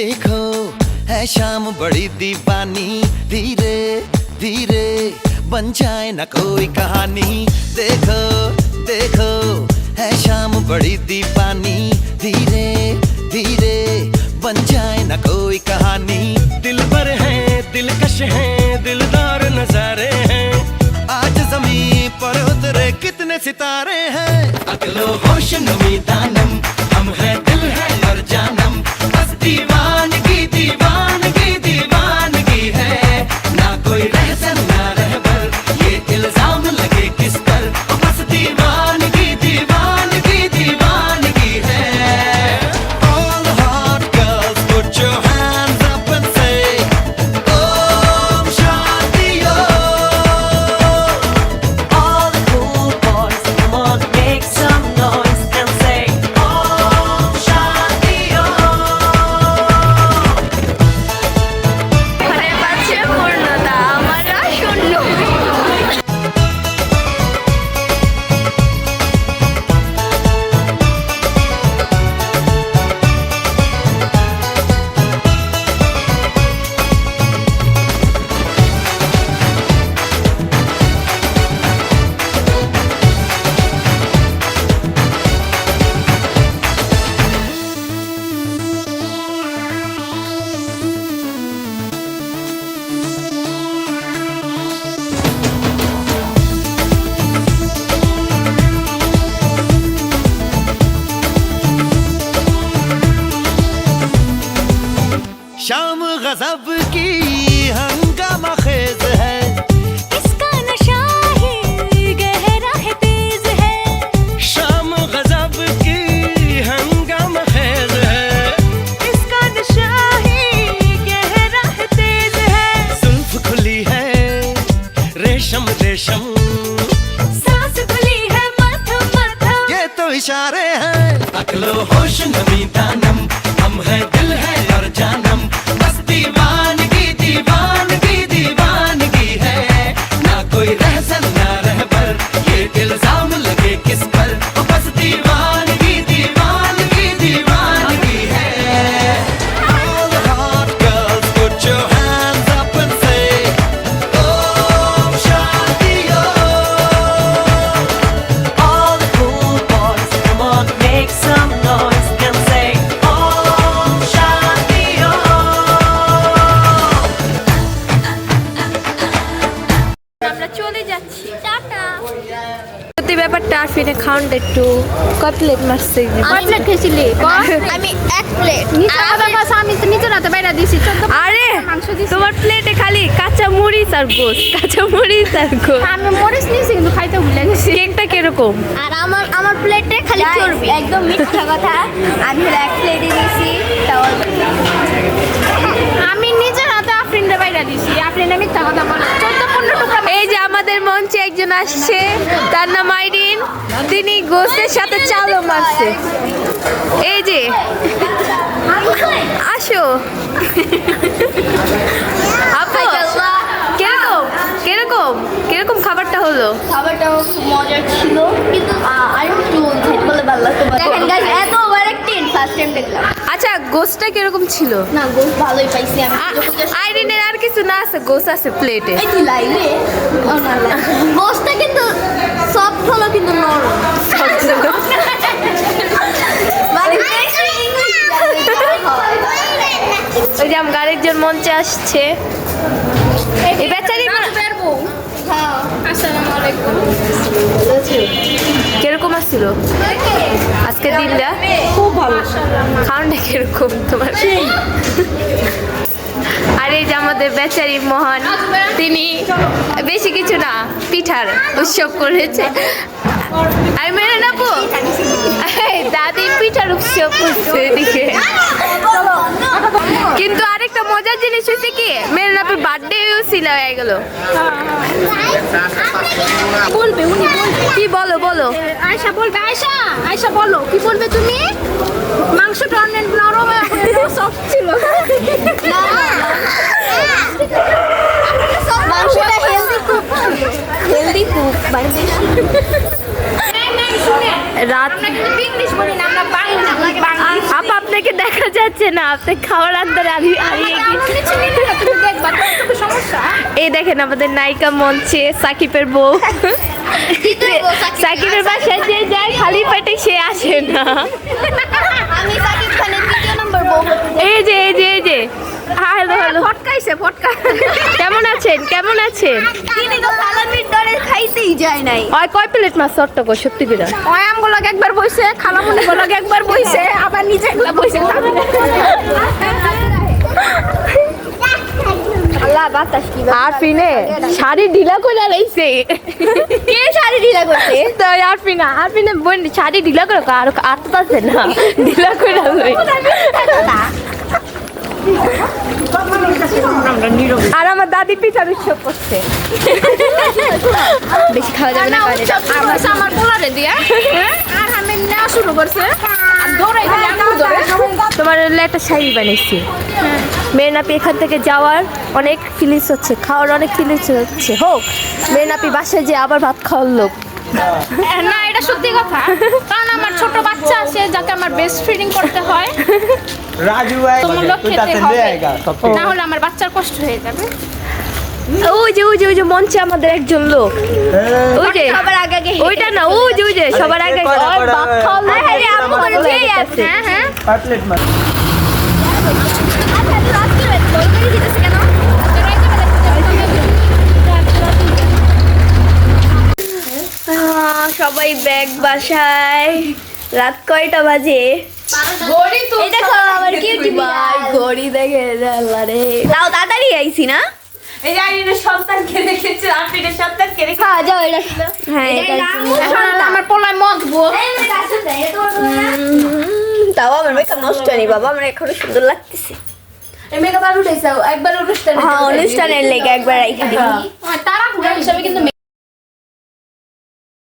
देखो है शाम बड़ी दीवानी। धीरे धीरे बन जाए ना कोई कहानी। देखो देखो है शाम बड़ी दीवानी। धीरे धीरे बन जाए ना कोई कहानी। दिल पर है दिलकश है दिलदार नजारे हैं। आज ज़मीन पर उतरे कितने सितारे हैं। अगलो होश नमी दानम हम है शाम गजब की हंगामा खेज है। इसका नशा है गहरा है तेज है। शाम गजब की हंगामा खेज है। इसका नशा है गहरा है तेज है। जुल्फ खुली है रेशम रेशम। सांस खुली है मथम मथम ये तो इशारे हैं। अकलो होश नमी दानम খাওয়ানটা একটু কটলেট মারছে? কয় প্লেট খেয়েছিলি? আমি এক প্লেট আমি তো নিচে রাতে বাইরে দিয়েছি আরে মাংস দিছি। তোমার প্লেটে খালি কাঁচা মরিচ আর গোস কাঁচা মরিচ আর গোস। আমি মরিচ নিয়েছি কিন্তু খাইতে ভুলে গেছি। কেকটা কীরকম? আর আমার আমার প্লেটে খালি চর্বি। একদম মিথ্যা কথা। আমি হলো এক প্লেটে দিয়েছি তাও আমি নিজের হাতে আফরিনটা বাইরে দিয়েছি আফরিনে মিথ্যা কথা বলে। এই যে আমাদের মঞ্চে একজন আসছে তার নাম আইরিন। তিনি গোস্তের সাথে চালও মারছে। এই যে আসো। আপু কীরকম কীরকম কীরকম খাবারটা হলো? খাবারটাও খুব মজার ছিল কিন্তু আর একটু ঝেট করলে ভালো লাগতো। দেখেন গাইস এত ওভার ফার্স্ট টাইম দেখলাম। আচ্ছা গোস্টটা কীরকম ছিল? না গোস ভালোই পাইছি আমি। আইরিনের আর কিছু না আছে গোস আছে প্লেটে এই তুই লাইলে ও না গোসটা কিন্তু সফট হলো কিন্তু নরম। মানে বেশি ইংলিশ ওই যে আমার আরেকজন মঞ্চে আসছে। এই বেচারি হ্যাঁ আসসালামু আলাইকুম। কীরকম আজকে দিনটা খুব ভালো। খাওয়ানটা কীরকম তোমার? আর এই যে আমাদের বেচারি মহান, তিনি বেশি কিছু না, পিঠার উৎসব করেছে। আর মেরে নেব এই দাদি পিঠার উৎসব করছে এদিকে কিন্তু আরেকটা মজার জিনিস হচ্ছে কি মেরে নাপের বার্থডেও ছিল হয়ে গেল। বলবে উনি কি বলো বলো। আয়শা বলবে আয়শা আয়শা বলো কি বলবে তুমি? মাংসটা অনেক নরম সফট ছিল। মাংসটা হেলদি খুব হেলদি খুব বেশি রাত আপা আপনাকে দেখা যাচ্ছে না আপনি খাওয়ার আন্দারে আমি এই দেখেন আমাদের নায়িকা মঞ্চে সাকিবের বউ। সাকিবের বাসায় যে যায় খালি পেটে সে আসে না। এই যে এই যে এই যে। Hello hello. ফটকাইছে ফটকা। কেমন আছেন? কেমন আছেন? খাইতেই যায় নাই। ওই কয় প্লেট মাছ সট্ট কো সত্যি করে? ওই আমগুলোকে একবার বইছে খালামুনি গুলোকে একবার বইছে আবার নিজে একলা বইছে আল্লাহ বাতাস কি আর ফিনে শাড়ি ঢিলা করে লাইছে। কে শাড়ি ঢিলা করছে তো আর ফিনা আর ফিনে বোন শাড়ি ঢিলা করে আর আর তো না। ঢিলা করে লই আর আমার দাদি পিঠা উৎসব করছে। বেশি খাওয়া যাবে না কারণ আমার পোলারে দিয়া। হ্যাঁ? আর আমি নেওয়া শুরু করছে। তোমার হলো একটা শাড়ি বানিয়েছি মেয়েনাপি এখান থেকে যাওয়ার অনেক ফিলিংস হচ্ছে খাওয়ার অনেক ফিলিংস হচ্ছে। হোক মেয়েনাপি বাসায় যে আবার ভাত খাওয়ার লোক। হ্যাঁ, না এটা সত্যি কথা। কারণ আমার ছোট বাচ্চা আছে যাকে আমার বেস্ট ফিডিং করতে হয়। রাজু ভাই না হলে আমার বাচ্চার কষ্ট হয়ে যাবে। যে ওই যে ওই যে মঞ্চে আমাদের একজন লোক। ওই যে সবার আগে আগে ওইটা না ওই যে ওই যে সবার আগে হ্যাঁ, হ্যাঁ, আগে সবাই ব্যাগ বাসায়। রাত কয়টা বাজে? দেখো আমার কিউটি ভাই ঘড়ি দেখে আল্লাহ রে। তাও তাড়াতাড়ি আইছি না? এই যে আইনের সন্তানকে রেখেছে আফিনের সন্তানকে রেখেছে হ্যাঁ যাও এটা হ্যাঁ এটা আমার পোলায় মগবো তাও আমার মেকআপ নষ্ট হয়নি বাবা আমার এখনও সুন্দর লাগতেছে। এই মেকআপ আর উঠেছে একবার অনুষ্ঠানে হ্যাঁ অনুষ্ঠানের লেগে একবার তারা পুরা হিসাবে কিন্তু